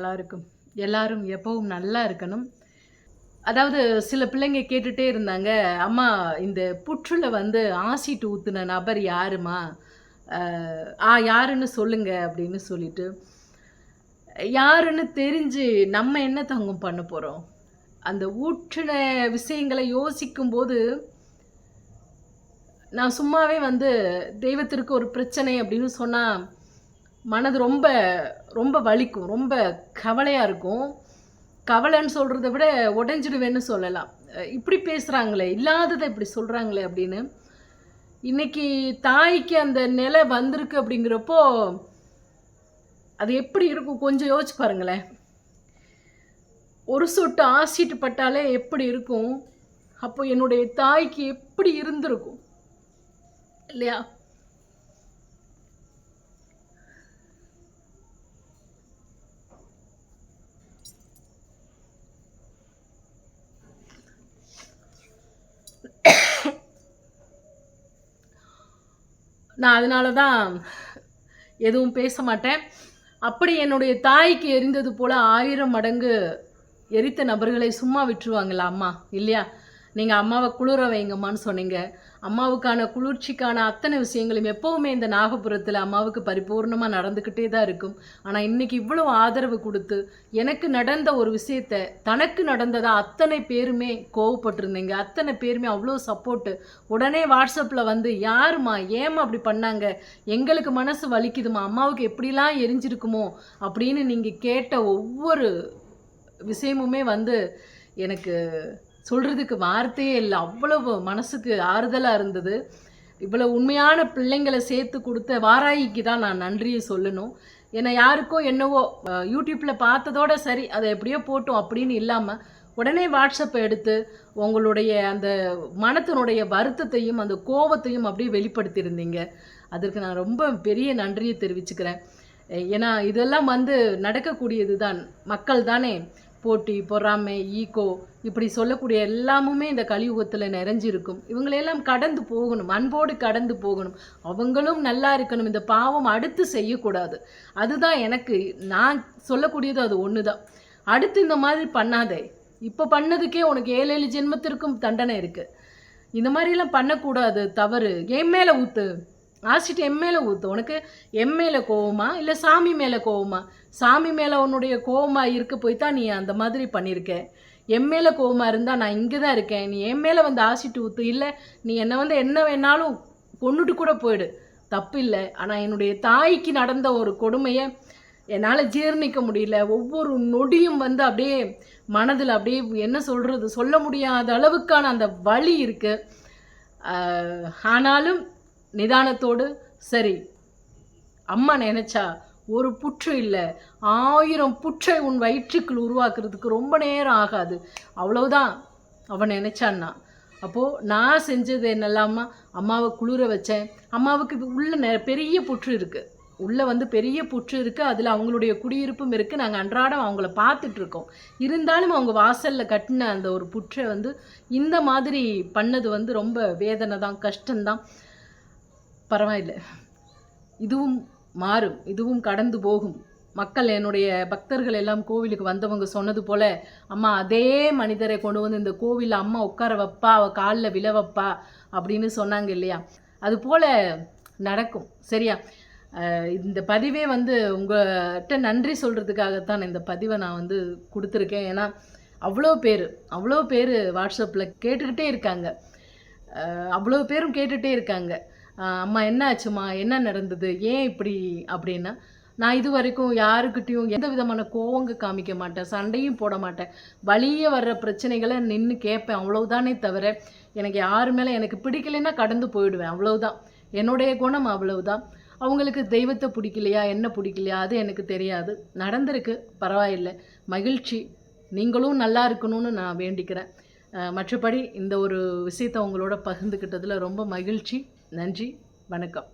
எல்லாருக்கும். எல்லாரும் எப்பவும் நல்லா இருக்கணும். அதாவது சில பிள்ளைங்க கேட்டுட்டே இருந்தாங்க அம்மா இந்த புற்றுல வந்து ஆசிட் ஊத்துன நபர் யாருமா? ஆ யாருன்னு சொல்லுங்க அப்படின்னு சொல்லிட்டு. யாருன்னு தெரிஞ்சு நம்ம என்ன தங்கம் பண்ண போகிறோம் அந்த ஊற்றின விஷயங்களை யோசிக்கும்போது நான் சும்மாவே வந்து தெய்வத்திற்கு ஒரு பிரச்சனை அப்படின்னு சொன்னால் மனது ரொம்ப ரொம்ப வலிக்கும் ரொம்ப கவலையாக இருக்கும். கவலைன்னு சொல்கிறத விட உடஞ்சிடுவேன்னு சொல்லலாம். இப்படி பேசுகிறாங்களே இல்லாததை இப்படி சொல்கிறாங்களே அப்படின்னு. இன்னைக்கு தாய்க்கு அந்த நிலை வந்திருக்கு அப்படிங்கிறப்போ அது எப்படி இருக்கும்? கொஞ்சம் யோசிச்சு பாருங்களேன். ஒரு சொட்டு ஆசிட்டு பட்டாலே எப்படி இருக்கும்? அப்போ என்னுடைய தாய்க்கு எப்படி இருந்திருக்கும்? இல்லையா? நான் அதனால தான் எதுவும் பேச மாட்டேன். அப்படி என்னுடைய தாய்க்கு எரிந்தது போல ஆயிரம் மடங்கு எரித்த நபர்களை சும்மா விட்டுருவாங்களா அம்மா? இல்லையா? நீங்கள் அம்மாவை குளிர வைங்கம்மான்னு சொன்னீங்க. அம்மாவுக்கான குளிர்ச்சிக்கான அத்தனை விஷயங்களும் எப்போவுமே இந்த நாகபுரத்தில் அம்மாவுக்கு பரிபூர்ணமாக நடந்துக்கிட்டே தான் இருக்கும். ஆனால் இன்னைக்கு இவ்வளோ ஆதரவு கொடுத்து எனக்கு நடந்த ஒரு விஷயத்த தனக்கு நடந்ததா அத்தனை பேருமே கோவப்பட்டிருந்தீங்க. அத்தனை பேருமே அவ்வளோ சப்போர்ட்டு உடனே வாட்ஸ்அப்பில் வந்து யாரும்மா? ஏம்மா அப்படி பண்ணாங்க? எங்களுக்கு மனசு வலிக்குதுமா அம்மாவுக்கு எப்படிலாம் எரிஞ்சிருக்குமோ? அப்படின்னு நீங்கள் கேட்ட ஒவ்வொரு விஷயமுமே வந்து எனக்கு சொல்கிறதுக்கு வார்த்தையே இல்லை. அவ்வளவு மனசுக்கு ஆறுதலாக இருந்தது. இவ்வளோ உண்மையான பிள்ளைங்களை சேர்த்து கொடுத்த வாராயிக்கு தான் நான் நன்றியை சொல்லணும். ஏன்னா யாருக்கோ என்னவோ யூடியூப்பில் பார்த்ததோட சரி அதை எப்படியோ போட்டோம் அப்படின்னு இல்லாமல் உடனே வாட்ஸ்அப்பை எடுத்து உங்களுடைய அந்த மனத்தினுடைய வருத்தத்தையும் அந்த கோபத்தையும் அப்படியே வெளிப்படுத்தியிருந்தீங்க. அதற்கு நான் ரொம்ப பெரிய நன்றியை தெரிவிச்சுக்கிறேன். ஏன்னா இதெல்லாம் வந்து நடக்கக்கூடியது தான் மக்கள் தானே. போட்டி பொறாமை ஈகோ இப்படி சொல்லக்கூடிய எல்லாமுமே இந்த கலியுகத்தில் நிறைஞ்சிருக்கும். இவங்களையெல்லாம் கடந்து போகணும் அன்போடு கடந்து போகணும். அவங்களும் நல்லா இருக்கணும் இந்த பாவம் அடுத்து செய்யக்கூடாது. அதுதான் எனக்கு நான் சொல்லக்கூடியது அது ஒன்று தான் அடுத்து இந்த மாதிரி பண்ணாதே. இப்போ பண்ணதுக்கே உனக்கு ஏழு ஏழு ஜென்மத்திற்கும் தண்டனை இருக்குது இந்த மாதிரிலாம் பண்ணக்கூடாது தவறு. என் மேலே ஊற்று ஆசிட் எம் மேலே ஊற்று உனக்கு எம் மேலே கோவமா? இல்லை சாமி மேலே கோவமா? சாமி மேலே உன்னுடைய கோவமாக இருக்க போய் தான் நீ அந்த மாதிரி பண்ணியிருக்க என் மேலே கோவமா இருந்தால் நான் இங்கே தான் இருக்கேன். நீ என் மேலே வந்து ஆசிட்டு ஊற்று இல்லை நீ என்னை வந்து என்ன வேணாலும் கொண்டுட்டு கூட போயிடு. தப்பு இல்லை ஆனால் என்னுடைய தாய்க்கு நடந்த ஒரு கொடுமையை என்னால் ஜீரணிக்க முடியல. ஒவ்வொரு நொடியும் வந்து அப்படியே மனதில் அப்படியே என்ன சொல்கிறது சொல்ல முடியாத அளவுக்கான அந்த வழி இருக்குது ஆனாலும் நிதானத்தோடு சரி அம்மா நினைச்சா ஒரு புற்று இல்லை. ஆயிரம் புற்றை உன் வயிற்றுக்குள் உருவாக்குறதுக்கு ரொம்ப நேரம் ஆகாது. அவ்வளவுதான் அவன் நினைச்சான்னா. அப்போது நான் செஞ்சது என்னெல்லாமா அம்மாவை குளிர வச்சேன். அம்மாவுக்கு உள்ள நெ- பெரிய புற்று இருக்குது உள்ளே வந்து பெரிய புற்று இருக்குது அதில் அவங்களுடைய குடியிருப்பும் இருக்குது நாங்கள் அன்றாடம் அவங்கள பார்த்துட்ருக்கோம். இருந்தாலும் அவங்க வாசலில் கட்டின அந்த ஒரு புற்றை வந்து இந்த மாதிரி பண்ணது வந்து ரொம்ப வேதனை தான் கஷ்டம்தான். பரவாயில்லை. இதுவும் மாறும். இதுவும் கடந்து போகும். மக்கள் என்னுடைய பக்தர்கள் எல்லாம் கோவிலுக்கு வந்தவங்க சொன்னது போல அம்மா அதே மனிதரை கொண்டு வந்து இந்த கோவிலில் அம்மா உட்கார வைப்பா அவள் காலில் விழ வைப்பா அப்படின்னு சொன்னாங்க இல்லையா? அது போல நடக்கும். சரியா? இந்த பதிவே வந்து உங்கள்கிட்ட நன்றி சொல்கிறதுக்காகத்தான் இந்த பதிவை நான் வந்து கொடுத்துருக்கேன். ஏன்னா அவ்வளோ பேர் அவ்வளோ பேர் வாட்ஸ்அப்பில் கேட்டுக்கிட்டே இருக்காங்க. அவ்வளோ பேரும் கேட்டுகிட்டே இருக்காங்க. அம்மா என்ன ஆச்சுமா என்ன நடந்தது? ஏன் இப்படி? அப்படின்னா நான் இது வரைக்கும் யாருக்கிட்டேயும் எந்த விதமான கோவங்க காமிக்க மாட்டேன். சண்டையும் போட மாட்டேன். வழியே வர்ற பிரச்சனைகளை நின்று கேட்பேன். அவ்வளவுதானே தவிர எனக்கு யாரு மேலே எனக்கு பிடிக்கலைன்னா கடந்து போயிடுவேன். அவ்வளவுதான். என்னுடைய குணம் அவ்வளவுதான். அவங்களுக்கு தெய்வத்தை பிடிக்கலையா? என்ன பிடிக்கலையா? அது எனக்கு தெரியாது. நடந்திருக்கு. பரவாயில்லை. மகிழ்ச்சி. நீங்களும் நல்லா இருக்கணும்னு நான் வேண்டிக்கிறேன். மற்றபடி இந்த ஒரு விஷயத்தை உங்களோட பகிர்ந்துக்கிட்டதில் ரொம்ப மகிழ்ச்சி. நன்றி வணக்கம்.